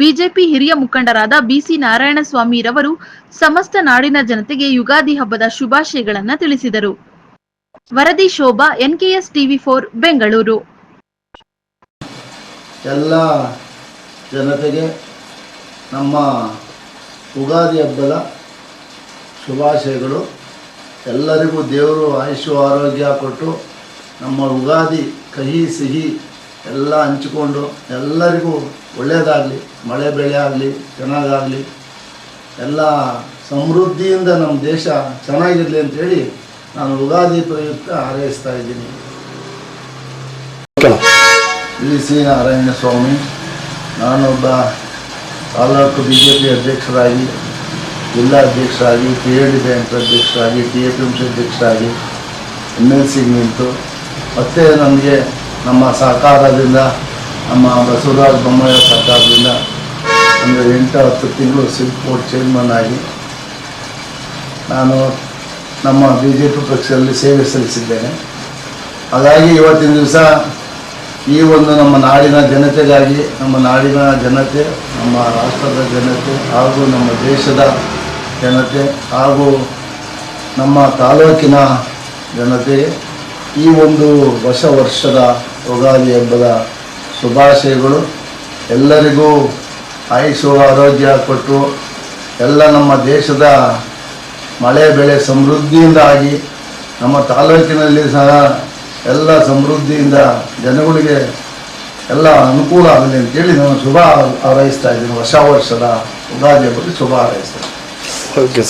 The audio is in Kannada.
ಬಿಜೆಪಿ ಹಿರಿಯ ಮುಖಂಡರಾದ ಬಿಸಿ ನಾರಾಯಣಸ್ವಾಮಿರವರು ಸಮಸ್ತ ನಾಡಿನ ಜನತೆಗೆ ಯುಗಾದಿ ಹಬ್ಬದ ಶುಭಾಶಯಗಳನ್ನು ತಿಳಿಸಿದರು. ವರದಿ Shobha, NKS TV four, Bengaluru. ಎಲ್ಲ ಜನತೆಗೆ ನಮ್ಮ ಯುಗಾದಿ ಹಬ್ಬದ ಶುಭಾಶಯಗಳು. ಎಲ್ಲರಿಗೂ ದೇವರು ಆಯುಷ್ಯ ಆರೋಗ್ಯ ಕೊಟ್ಟು ನಮ್ಮ ಯುಗಾದಿ ಕಹಿ ಸಿಹಿ ಎಲ್ಲ ಹಂಚಿಕೊಂಡು ಎಲ್ಲರಿಗೂ ಒಳ್ಳೆಯದಾಗಲಿ ಮಳೆ ಬೆಳೆ ಆಗಲಿ ಚೆನ್ನಾಗಾಗಲಿ ಎಲ್ಲ ಸಮೃದ್ಧಿಯಿಂದ ನಮ್ಮ ದೇಶ ಚೆನ್ನಾಗಿರಲಿ ಅಂತೇಳಿ ನಾನು ಉಗಾದಿ ಪ್ರಯುಕ್ತ ಹಾರೈಸ್ತಾ ಇದ್ದೀನಿ. ಶ್ರೀ ಸಿ. ನಾರಾಯಣ ಸ್ವಾಮಿ ನಾನೊಬ್ಬ ತಾಲೂಕು ಬಿ ಜೆ ಪಿ ಅಧ್ಯಕ್ಷರಾಗಿ ಜಿಲ್ಲಾಧ್ಯಕ್ಷರಾಗಿ ಪಿ ಎ ಡಿ ಬ್ಯಾಂಕ್ ಅಧ್ಯಕ್ಷರಾಗಿ T A P M C ಅಧ್ಯಕ್ಷರಾಗಿ ಎಂ ಎಲ್ ಸಿಗೆ ನಿಂತು ಮತ್ತು ನಮಗೆ ನಮ್ಮ ಸಹಕಾರದಿಂದ ನಮ್ಮ ಬಸವರಾಜ ಬೊಮ್ಮಾಯಿ ಸರ್ಕಾರದಿಂದ ಒಂದು ಎಂಟು ಹತ್ತು ತಿಂಗಳು ಬೋರ್ಡ್ ಚೇರ್ಮನ್ ಆಗಿ ನಾನು ನಮ್ಮ ಬಿ ಜೆ ಪಿ ಪಕ್ಷದಲ್ಲಿ ಸೇವೆ ಸಲ್ಲಿಸಿದ್ದೇನೆ. ಹಾಗಾಗಿ ಇವತ್ತಿನ ದಿವಸ ಈ ಒಂದು ನಮ್ಮ ನಾಡಿನ ಜನತೆಗಾಗಿ, ನಮ್ಮ ನಾಡಿನ ಜನತೆ, ನಮ್ಮ ರಾಷ್ಟ್ರದ ಜನತೆ ಹಾಗೂ ನಮ್ಮ ದೇಶದ ಜನತೆ ಹಾಗೂ ನಮ್ಮ ತಾಲೂಕಿನ ಜನತೆಗೆ ಈ ಒಂದು ಹೊಸ ವರ್ಷದ ಯುಗಾದಿ ಹಬ್ಬದ ಶುಭಾಶಯಗಳು. ಎಲ್ಲರಿಗೂ ಆಯುಷು ಆರೋಗ್ಯ ಕೊಟ್ಟು ಎಲ್ಲ ನಮ್ಮ ದೇಶದ ಮಳೆ, ಬೆಳೆ ಸಮೃದ್ಧಿಯಿಂದ ಆಗಿ ನಮ್ಮ ತಾಲೂಕಿನಲ್ಲಿ ಸಹ ಎಲ್ಲ ಸಮೃದ್ಧಿಯಿಂದ ಜನಗಳಿಗೆ ಎಲ್ಲ ಅನುಕೂಲ ಆಗಲಿ ಅಂತೇಳಿ ನಾನು ಶುಭ ಹಾರೈಸ್ತಾ ಇದ್ದೀನಿ. ಹೊಸ ವರ್ಷದ ಯುಗಾದಿ ಹಬ್ಬಕ್ಕೆ ಶುಭ ಹಾರೈಸ್ತಾ ಇದ್ದೀನಿ.